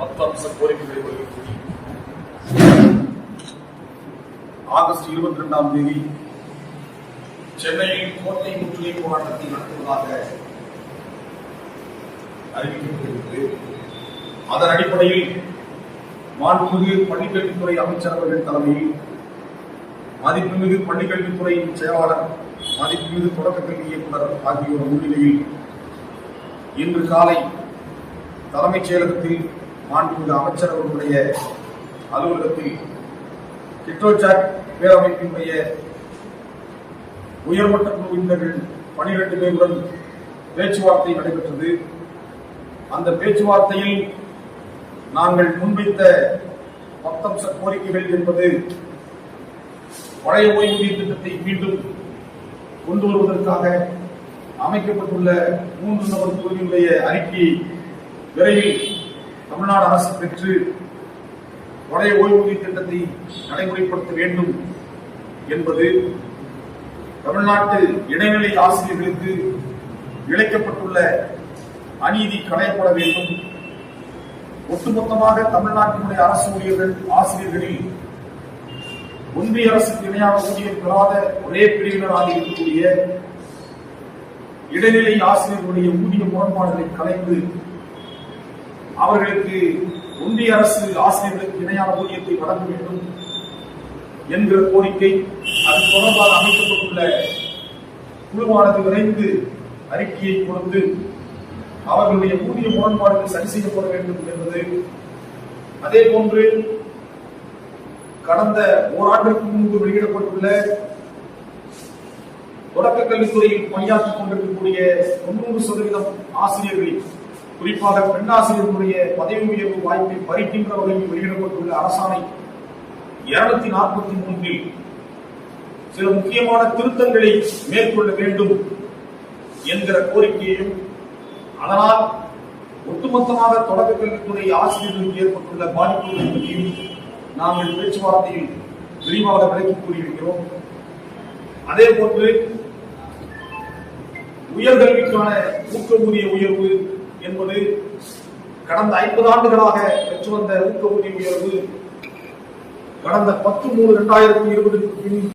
பத்து அம்ச கோரிக்கைகளை வலியுறுத்தி. ஆகஸ்ட் இருபத்தி ரெண்டாம் தேதி சென்னையில் கோட்டை முற்றுகை போராட்டத்தை நடத்துவதாக அறிவிக்கப்பட்டிருக்கிறது. அதன் அடிப்படையில் மாண்புமிகு பள்ளிக்கல்வித்துறை அமைச்சர் அவர்கள் தலைமையில் மதிப்புமிகு பள்ளிக்கல்வித்துறையின் செயலாளர் மதிப்புமிகு தொடக்க கல்வி இயக்குனர் ஆகியோர் முன்னிலையில் இன்று காலை தலைமைச் செயலகத்தில் மாண்புமிகு அமைச்சர் அவர்களுடைய அலுவலகத்தில் கிட்டோசாட் பேரமைப்பினுடைய உயர்மட்ட குழு உறுப்பினர்கள் பனிரெண்டு பேருடன் பேச்சுவார்த்தை நடைபெற்றது. அந்த பேச்சுவார்த்தையில் நாங்கள் முன்வைத்த பத்தம்ச கோரிக்கைகள் என்பது பழைய ஓய்வூதிய திட்டத்தை மீண்டும் கொண்டு வருவதற்காக அமைக்கப்பட்டுள்ள மூன்று நபர் குழுவினுடைய அறிக்கையை விரைவில் தமிழ்நாடு அரசு பெற்று பழைய ஓய்வூதிய திட்டத்தை நடைமுறைப்படுத்த வேண்டும் என்பது தமிழ்நாட்டு இடைநிலை ஆசிரியர்களுக்கு இழைக்கப்பட்டுள்ள அநீதி களையப்பட வேண்டும். ஒட்டுமொத்தமாக தமிழ்நாட்டினுடைய அரசு ஊழியர்கள் ஆசிரியர்களில் ஒன்றிய அரசுக்கு இணையான ஊதியம் பெறாத ஒரே பிரிவினராக இருக்கக்கூடிய இடைநிலை ஆசிரியர்களுடைய ஊதிய முரண்பாடுகளை கலைந்து அவர்களுக்கு ஒன்றிய அரசு ஆசிரியர்களுக்கு இணையான ஊதியத்தை வழங்க வேண்டும் என்கிற கோரிக்கை அது தொடர்பாக அமைக்கப்பட்டுள்ள குழுவானது விரைந்து அறிக்கையை கொடுத்து அவர்களுடைய ஊதிய முரண்பாடுகள் சரி செய்யப்பட வேண்டும் என்பது. அதே போன்று கடந்த ஓராண்டிற்கு முன்பு வெளியிடப்பட்டுள்ள தொடக்க கல்வித்துறையில் பணியாற்றிக் கொண்டிருக்கக்கூடிய தொண்ணூறு சதவீதம் ஆசிரியர்களின் குறிப்பாக பெண் ஆசிரியர்களுடைய பதவி உயர்வு வாய்ப்பை பறிக்கின்ற வகையில் வெளியிடப்பட்டுள்ள அரசாணை இருநூத்தி நாற்பத்தி மூன்றில் சில முக்கியமான திருத்தங்களை மேற்கொள்ள வேண்டும் என்கிற கோரிக்கையையும் அதனால் ஒட்டுமொத்தமாக தொடக்க கல்வித்துறை ஆசிரியர்களுக்கு ஏற்பட்டுள்ள பாதிப்புகள் பற்றியும் நாங்கள் பேச்சுவார்த்தையில் விரிவாக விளக்கி கூறியிருக்கிறோம். அதே போன்று உயர்கல்விக்கான ஊக்க ஊதிய உயர்வு என்பது கடந்த ஐம்பது ஆண்டுகளாக பெற்று வந்த ஊக்க ஊதிய உயர்வு. கடந்த பத்து மூணு இரண்டாயிரத்தி இருபதுக்கு பின்